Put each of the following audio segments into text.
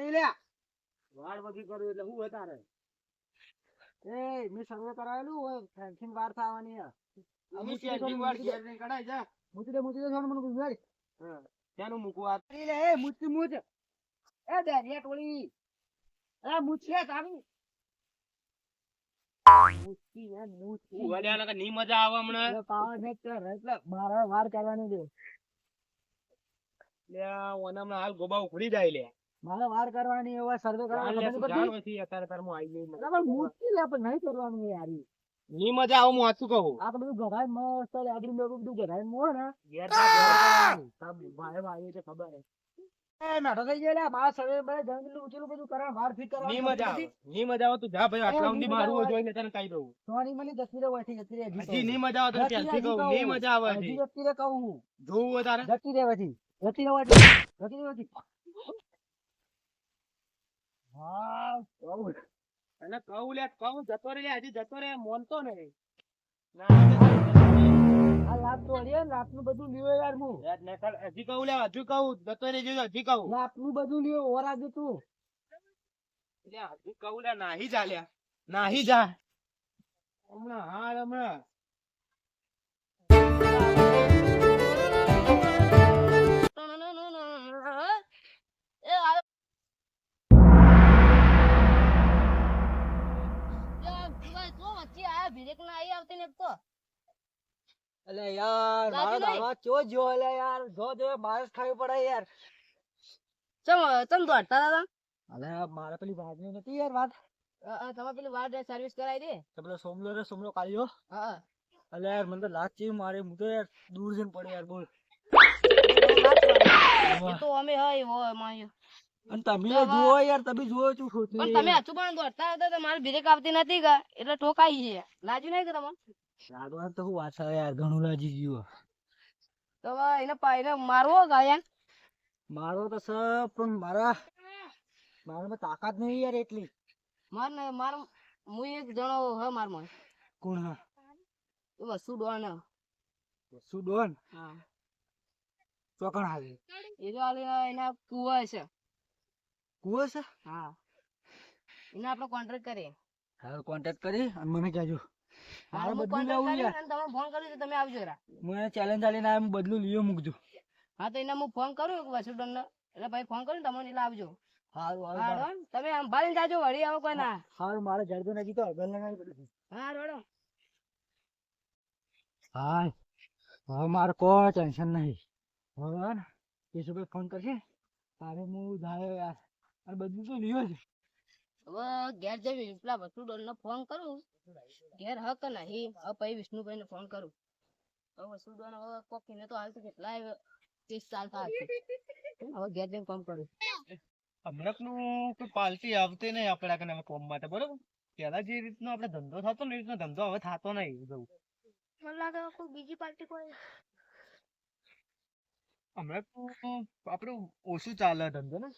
કરી લે. વાળ વગી કરું એટલે હું વધારે? એ મેં સર્વે કરાયેલું હોય ફેન્સિંગ વાર થવાની. અમુક ચાર્જિંગ વાળ ઘેર ને કઢાઈ જા. મૂકી દે મૂકી દે સોનું મને ગુજારી. ત્યાંનું મૂકવું આ? કરી લે એ મૂચ એ ટોળી. એ તારી. મજા એટલે મારે વાર કરવાની હાલ ગોબા ઉખડી જાય લે મારે વાર કરવાની એવા સર્વે કરવાની ખબર નથી અત્યારે તારે હું આઈ ગઈ બરાબર મૂચી લે પણ નહીં કરવાનું યારની મજા આવું હું વાંચું કહું. આ તો બધું ઘરાય મસ્ત આગળ મેં બધું ઘરાય મો ને યાર. તાર ભાઈ ભાઈ છે ખબર હે. એ મેઠો થઈ ગયો લે મારા સર્વે બધા જંગલું ઉચલું બધું કરા વાર ફિટ કરવા ની મજા ની મજા આવે તું જા ભાઈ આટલા સુધી મારું જોઈને તને કહી દઉં. સોની મને જતી રહે વધી જતી રે હજી ની મજા આવે તો ત્યાંથી કહું ની મજા આવે હજી જતી રે કહું. જોવું તારે. જતી રે વધી જતી રે વધી જતી રે વધી હા કહું. અને કહું લે કહું જતો રે હજી જતો રે મોનતો નહીં. આ લાત તો લાતનું બધું લ્યો યાર હું. હજી કહું લે હજુ કહું જતો રે જો હજી કહું. લાતનું બધું લ્યો ઓરા દે તું. હજી કહું લે નાહી જા નાહી જા. હમણાં હાલ હમણાં. અલે યાર મારો? દાવા ચો જો અલે યાર જો જો મારે ખાવી પડે યાર. ચમ દોડતા દાદા? અલે મારે પેલી વાતની નથી યાર વાત. તમે પેલી વાત સર્વિસ કરાવી દે? તો પેલો સોમલો રે સોમલો કાઢ્યો હા અલે યાર મને તો લાત ચી મારે હું તો યાર દૂર જઈને પડે યાર બોલ. તો અમે હોય હોય માયો. અને તમે જુઓ યાર તમે જુઓ છું ખોટું પણ તમે હજુ પણ દોડતા હતા તો મારે બ્રેક આવતી નથી કા એટલે ઠોકાઈ છે. લાજુ નહીં કે તમને લાડવા તો હું વાત છે યાર ઘણું લાજી ગયું તો એને પા- મારવો ગાયન મારો તો છે પણ મારા મારામાં તાકાત નહીં યાર એટલી. માર ને માર હું એક જણો હ મારમાં કોણ હા? એ વસ્તુ ડોન વસુ ડોન? હા. ચોકણ આવે એ જો હાલે એના કુવા છે. કુવો છે? હા. એને આપણે કોન્ટ્રાક્ટ કરીએ. હા કોન્ટેક્ટ કરી અને મને કહેજો. મારે બદલું લેવું છે તમે ફોન કરી તમે આવજો રા મને ચેલેન્જ આલીને આ બદલું લીયો મૂકજો. હા તો એને હું ફોન કરું એક વસ્તુ ડોન એટલે ભાઈ ફોન કરું તમને એટલે આવજો. હારું હારું તમે ભાલીને જાજો વળી આવો કોઈ ના હારું મારે જડતો નથી તો અગલ લગાવી પડે હા રોડો હા હવે મારે કોઈ ટેન્શન નહીં. હવે કેશુભાઈ ફોન કરશે? તારે હું જાય યાર. અને બધું તો લ્યો છે હવે ઘેર જઈ પેલા ડોન ને ફોન કરું. ઘેર હક નહીં? હવે પછી વિષ્ણુભાઈ ને ફોન કરું. હવે વસ્તુ ડોન હવે કોકીને તો હાલ તો કેટલા ત્રીસ સાલ થાય હવે ઘેર જઈને ફોન કરું. હમણાંનું કોઈ પાલટી આવતી નહીં આપણા કને હવે કોમ માટે બરોબર? પેલા જે રીતનો આપણે ધંધો થતો ને એ રીતનો ધંધો હવે થતો નહીં જવું મને લાગે કોઈ બીજી પાર્ટી કોઈ હમણાં તો આપણું ઓછું ચાલે ધંધો ને.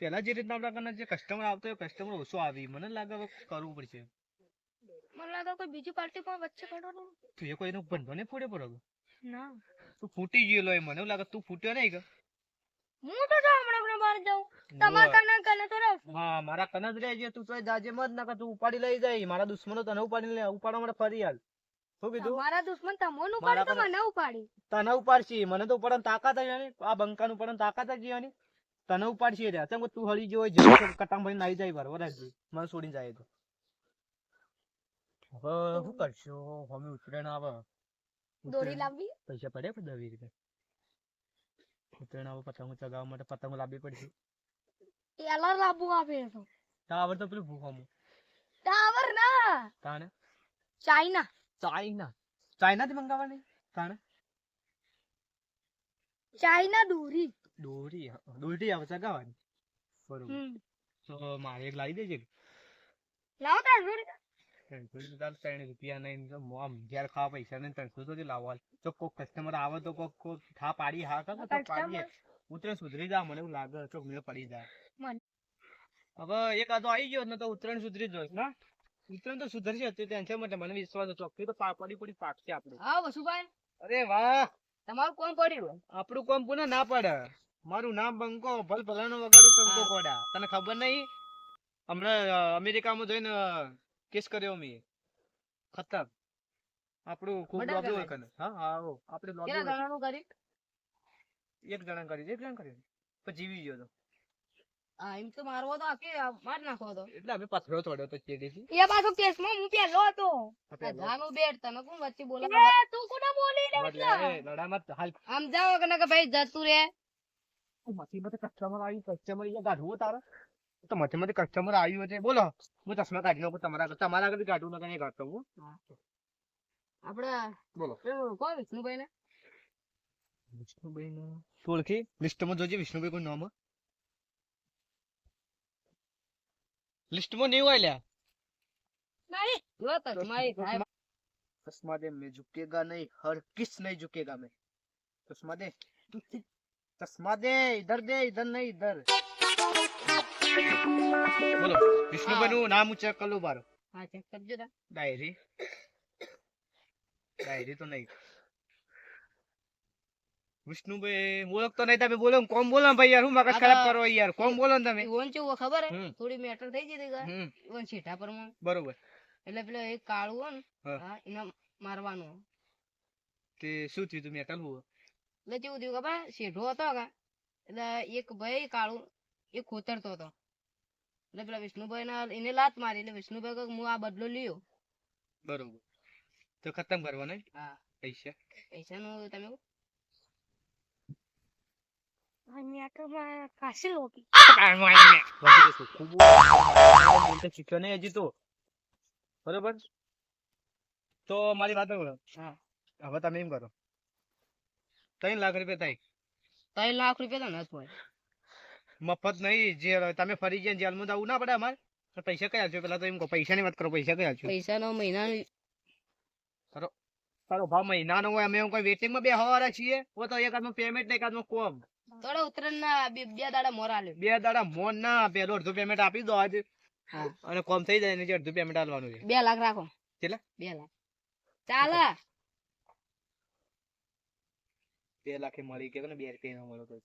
પેલા જે રીતના આપણા જે કસ્ટમર આવતો હોય કસ્ટમર ઓછો આવી મને લાગે હવે કરવું પડશે. મને લાગે કોઈ બીજી પાર્ટી પણ વચ્ચે કાઢવાનું તું એ કોઈનો બંધો ને ફોડે પડો ના. તું ફૂટી ગયેલો એ મને લાગે તું ફૂટ્યો નહીં કે? હું તો જો હમણાં હમણાં બહાર જાઉં. તમાર કને કને તો રહું. હા મારા કને જ રહેજે તું તો જાજે મત ના તું ઉપાડી લઈ જાય. મારા દુશ્મનો તને ઉપાડી લે ઉપાડવા માટે ફરી હાલ. શું કીધું? મારા દુશ્મન તમોનું મારા પાડી તો મને ઉપાડી. તને ઉપાડશી મને તો ઉપાડવાની તાકાત જ આ બંકાનું ઉપાડવાની તાકાત જ નહીં તને ઉપાડશે રે. તેમ તું હળી જલ્દી કટામ ભરીને આવી જાય બરોબર જ. મને છોડીને જાય તો. હવે શું કરશો? અમે ઉતરેણ આવે. દોરી લાવવી? પૈસા પડે પણ દવી રીતે. ઉતરેણ આવે પતંગ ચગાવવા માટે પતંગ લાવવી પડશે. એલા લાવવું આવે તો. ટાવર તો પેલું ભૂખોમાં. ટાવર ના. તાણે? ચાઇના. ચાઇના. ચાઇનાથી મંગાવવાની? તાણે? ચાઇના દોરી. દોરી દોરી આવશે ગાવાની બરોબર. તો મારે એક લાવી દેજે લાવો ત્રણસો તો ત્રણ રૂપિયા નહીં આમ ઘેર ખાવા પૈસા નહીં ત્રણસો તો લાવવા તો કોક કસ્ટમર આવે તો કોક કોક થા પાડી હા કર તો પાડીએ. ઉતરેણ સુધરી જા મને એવું લાગે ચોક મેળ પડી જાય. હવે એક આદો આવી ગયો ને તો ઉતરેણ સુધરી જ ના? ઉતરેણ તો સુધરશે તે ટેન્શન માટે મને વિશ્વાસ હતો. ચોખ્ખી તો પડી પડી પાકશે આપણે. હા વસુભાઈ. અરે વાહ! તમારું કોણ પડ્યું આપણું કોમ પુને ના પડે? મારું નામ બંકો ભલ ભલાનો વગર બંકો કોડા તને ખબર નહીં? હમણાં અમેરિકામાં જઈને કેસ કર્યો મેં ખતમ. આપણું ખૂબ લોબી હોય કને હા હા આવો. આપણે લોબી કેટલા જણાનું કરી એક જણા કરી એક જણા કરી પછી જીવી ગયો તો. આ એમ તો મારવો તો આખી માર નાખો તો. એટલે અમે પથરો તોડ્યો તો ચેડીથી એ પાછો કેસમાં હું પેલો હતો. જાનું બેટ તમે કોણ વચ્ચે બોલો તું કોને બોલી એટલે એ લડામાં હાલ. આમ જાવ કે ના કે ભાઈ જતું રે મસીમાંથી કસ્ટમર આવ્યું કસ્ટમર અહીંયા કાઢવું તારે તો મસીમાંથી કસ્ટમર આવ્યું છે બોલો હું ચશ્મા કાઢી નાખું તમારા આગળ તમારા આગળ કાઢું નકર નહીં કાઢતો હું આપડે બોલો પેલું કોણ વિષ્ણુભાઈ ને વિષ્ણુભાઈ નું તું ઓળખી લિસ્ટમાં જોજે વિષ્ણુભાઈ કોઈ નામ લિસ્ટમાં નહીં હોય લ્યા નહીં જો તો તમારી સાહેબ चश्मा दे मैं झुकेगा नहीं हर किस नहीं झुकेगा मैं चश्मा दे चश्मा दे इधर दे इधर नहीं इधर બોલો વિષ્ણુભાઈ નું નામ ચેક કરી લો બારો હા ચેક કરજો તા ડાયરી ડાયરી તો નહીં વિષ્ણુભાઈ ઓળખતો નહીં તમે બોલો ને કોમ બોલો ને ભાઈ યાર હું મગજ આ ખરાબ તો- કરો યાર કોમ બોલો ને તમે ઈવોન ચેવું ખબર હે હમ. થોડી મેટર થઈ જતી કે હમ ઈવોન સીધા પર માં બરોબર એટલે પેલો એક કાળું હોય ને હા. હા એને મારવાનું તે શું થયું તું મેટલ હું એટલે કેવું થયું ખબર? શેઠો હતો કે એટલે એક ભાઈ કાળું એ ખોતરતો હતો. એટલે પેલા વિષ્ણુભાઈ ના એને લાત મારી એટલે વિષ્ણુભાઈ કહે કે હું આ બદલો લ્યો. બરોબર. તો ખતમ કરવાનો હા. પૈસા? પૈસા નું તમે શીખ્યો નહીં હજી તો બરોબર. તો મારી વાત હવે તમે એમ કરો. ત્રણ લાખ રૂપિયા થાય. ત્રણ લાખ રૂપિયા તો નથી મફત નહીં જે તમે ફરી ગયા જેલમાં જવું ના પડે અમારે. પૈસા કયા છો પેલા તો એમ કહો પૈસાની વાત કરો પૈસા કયા છો પૈસા નો મહિના તારો ભાવ મહિનાનો હોય અમે કોઈ વેટિંગમાં બે હવારા છીએ. ઓ તો એક હાથમાં પેમેન્ટ ને એક હાથમાં કોમ. થોડા ઉતરણ ના બે બે દાડા મોરા લે બે દાડા મોન ના પેલો અડધું પેમેન્ટ આપી દો આજે. અને કોમ થઈ જાય ને જે અડધું પેમેન્ટ આલવાનું છે. બે લાખ રાખો. કેટલા? બે લાખ. ચાલે. બે લાખે મળી ગયો ને બે રૂપિયા ના મળો તો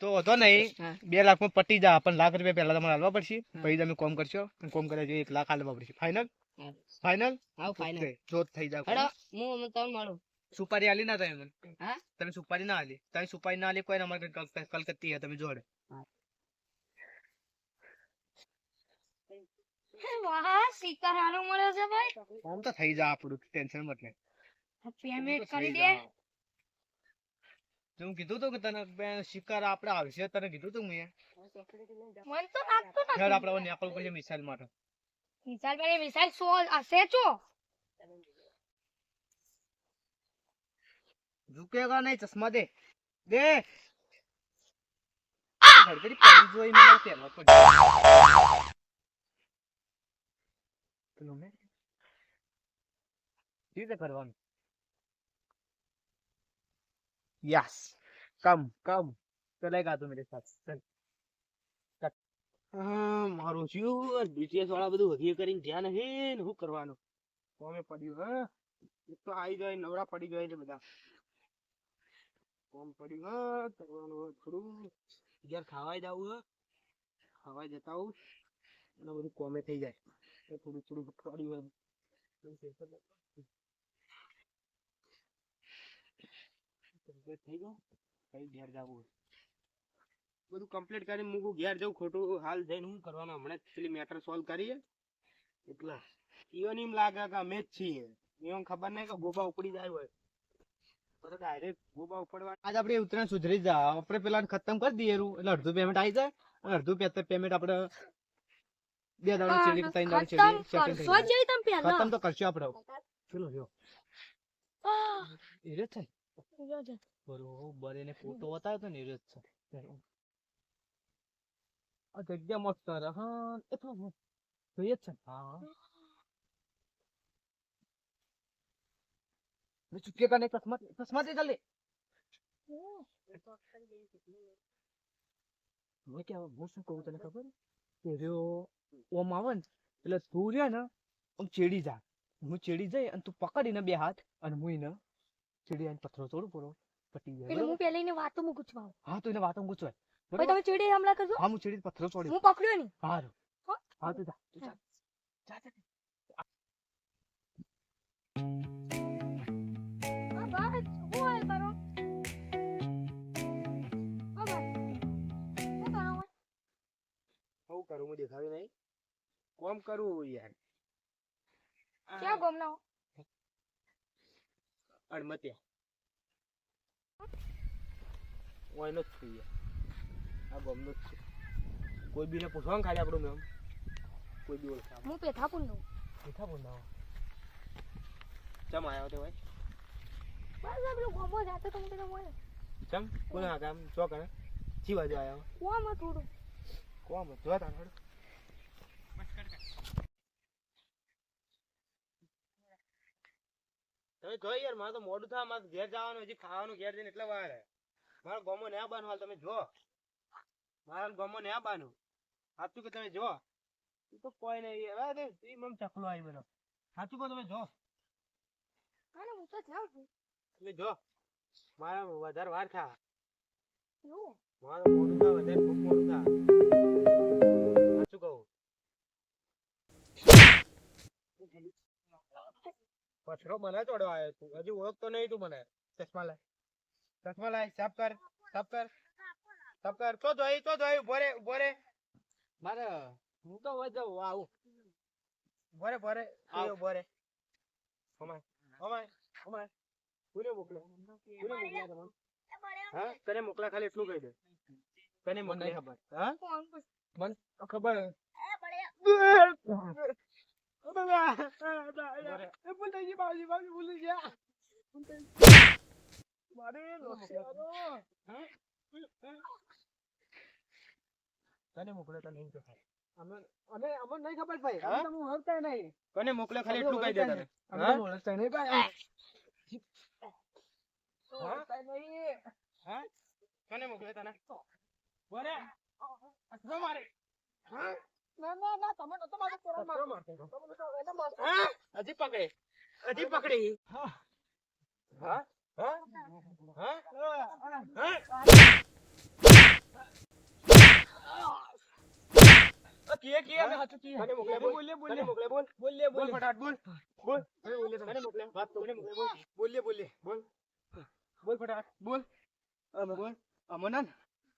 તો વાંધો નહીં. બે લાખમાં પટી જા. પણ લાખ રૂપિયા પહેલા તમારે હાલવા પડશે. પછી તમે કોમ કરશો કોમ કર્યા જોઈએ એક લાખ હાલવા પડશે. ફાઇનલ હા. ફાઇનલ આવ ફાઈનલ જોત થઈ જાવ હું તમને મળું. સુપારી આલી ના તમે મને? તમે સુપારી ના આલી તમે સુપારી ના આલી કોઈ અમારે કલ- કલ- કલકત્તી હે તમે જોડે. વાહ સિક્કા સારો મળ્યો છે ભાઈ. આમ તો થઈ જાય આપણું. ટેન્શન મત લે. પેમેન્ટ કરી દે. હું કીધું તું કે તને શિકાર આપણે આવશે તને કીધું તું મેં. મન તો લાગતું યાર આપણે હવે નીકળવું પડશે મિસાઇલ માટે. મિસાઈલ પેલી મિસાઈલ સો હશે છો ઝુકેગા નહીં ચશ્મા દે. દે. હળગડી પડી જોઈ મને પહેરવા પડશે પેલું મેં. રીતે કરવાનું? યસ कम कम चलेगा तू मेरे साथ. चल. હા મારું શું બીટીએસ વાળા બધું હગી કરીને ધ્યાન હે ને શું કરવાનું કોમે પડ્યું હા એક તો આવી જાય નવરા પડી જાય છે બધા કોમ પડ્યું હા કરવાનું થોડું યાર ખાવાય જાવું હે ખાવાય જતા આવું અને બધું કોમે થઈ જાય થોડું થોડું પડ્યું હોય Complete થઈ ગયું. કઈ ઘેર જવું બધું કમ્પ્લીટ કરી મૂકું. ઘેર જવું ખોટું હાલ જઈને શું કરવાનું? હમણાં પેલી મેટર સોલ્વ કરીએ એટલે. ઈવન એમ લાગે કે અમે જ છીએ. એમ ખબર નહીં કે ગોબા ઉપડી જાય હોય. તો ડાયરેક્ટ ગોબા ઉપડવા આજ આપણે ઉત્તરાયણ સુધરી જા. આપણે પેલા ખતમ કરી દઈએ એટલે અડધું પેમેન્ટ આવી જાય અને અડધું પેમેન્ટ આપણે બે દાડો ચેડી ત્રણ દાડો ચેડી સેકન્ડ થઈ. ખતમ તો કરશું આપણે. ચલો જો. એ છે બરોબર એને ફોટો બતાવ્યો તો નીરજ સર આ જગ્યા મસ્ત સર હા, એ તો. જોઈએ છે હા. મેં ચૂકે કાને? ચશ્મા ચશ્મા દે જલ્દી હવે કે હું શું કહું તને ખબર? કે રહ્યો ઓમ આવે ને, એટલે તું રે ને આમ ચેડી જા હું ચેડી જઈ અને તું પકડીને બે હાથ અને હું એને ચેડી આઈને પથરો તોડું પડો પટી જાય. એટલે હું પહેલા એને વાતો મૂકું છું હા તો એને વાતો ગુચવાય ભાઈ તમે ચીડી હમલા કરજો. હા હું ચીડી પથરો છોડ્યો હું પકડ્યો નહીં. હારું. હા. તો જા. તું જા. જા. હું કરો? શું? હું કરું હું દેખાવી નહીં? કોમ કરું યાર? ક્યાં ગામના હો? અડમતિયા હું એનો જ છું આ ગમનો જ છે. કોઈ બીને પૂછવાનું ખાલી આપણું મેમ. કોઈ બી ઓળખા હું પેથાપુરનું મીઠા બોલના ચમ આવ્યો તે ભાઈ? બસ આ પેલું ગામમાં જાતો તો મને મળે ચમ? કોણ આ કામ ચો કરે જી બાજુ આવ્યો કોમ થોડું. કોમ જો તા તમે જો યાર મારે તો મોડું થાય મારે ઘેર જવાનું હજી ખાવાનું ઘેર જઈને એટલે વાર. મારો ગોમો ને બાનું હાલ તમે જો મારા ગોમો ને બાનું સાચું કે તમે જો ઈ તો કોઈ નહીં હવે તે મમ ચકલો આવી બધો સાચું કહો તમે જો હા હું તો જાઉં છું. તમે જો મારા વધારે વાર થા મારો મોડું થાય વધારે ખૂબ મોડું થાય. સાચું કહું. પથરો મને ચોડો આવ્યો તું હજી ઓળખતો નહીં તું મને. ચશ્મા લાય. ચશ્મા લાય. સાફ કર. સાફ કર. સાફ કર. તો ધોઈ તો ધોઈ. ઊભો રે ઊભો રે. મારે હું તો જાઉં આવું. ઊભો રે ઊભો રે. આવ. ઊભો રે. અમાય અમાય અમાય કોને મોકલે? કોને મોકલ્યા તમને હા? તને મોકલા ખાલી એટલું કહી દે. તને મોકલે નહીં ખબર. ખબર તને મોકલે તને નહીં અમે અમે અમને નહીં ખબર ભાઈ. હા? અમે તમને ઓળખતા નહીં. કને મોકલે ખાલી એટલું કહી દે તને? અમે હા? નહીં ભાઈ. હા? હા? કને મોકલે તને? બોલે. અસરો મારે. હા? ના ના ના તમે નતો મારો અસરો મારતો હતો. હા હજી પકડે. હજી પકડી. હા. હા? હા? હા? કિએ કિએ અમે સાચું કીએ. કને મોકલે બોલ કને મોકલે બોલ. બોલ બોલીએ ફટાફટ બોલ. બોલ. કને મોકલે કને મોકલે. વાત તો કને મોકલે. બોલ બોલીએ બોલીએ બોલ. બોલ ફટાફટ. બોલ. અમે બોલ. અમનન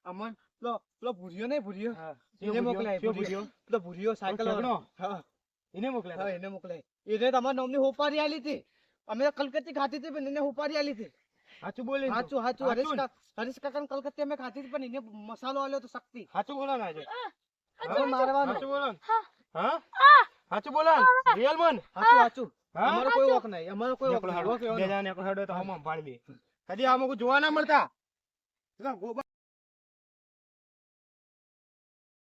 અમન પેલો પેલો ભૂરિયો નહીં ભૂરિયો. હા. એને મોકલાય ભૂરિયો પેલો ભૂરિયો સાયકલ? હા. એને મોકલે હા એને મોકલાય. એને તમારા નામની હોપારી આલી હતી. અમે કલકત્તી ખાધી હતી પણ એને હોપારી આલી હતી. સાચું બોલે હાચું હાચું. હરીશ હાચું? હરીશ કાકા કલકત્તી અમે ખાધી પણ એને મસાલો આલ્યો તો શક્તિ સાચું બોલો ના આજે. હવે મારવાનું. સાચું બોલો હા. સાચું બોલો રિયલ મન હાચું હાચું. અમારો કોઈ વોક નહીં. અમારો કોઈ વોક નહીં. બે તો હમ દે. કદી આમાં કોઈ જોવા ના મળતા?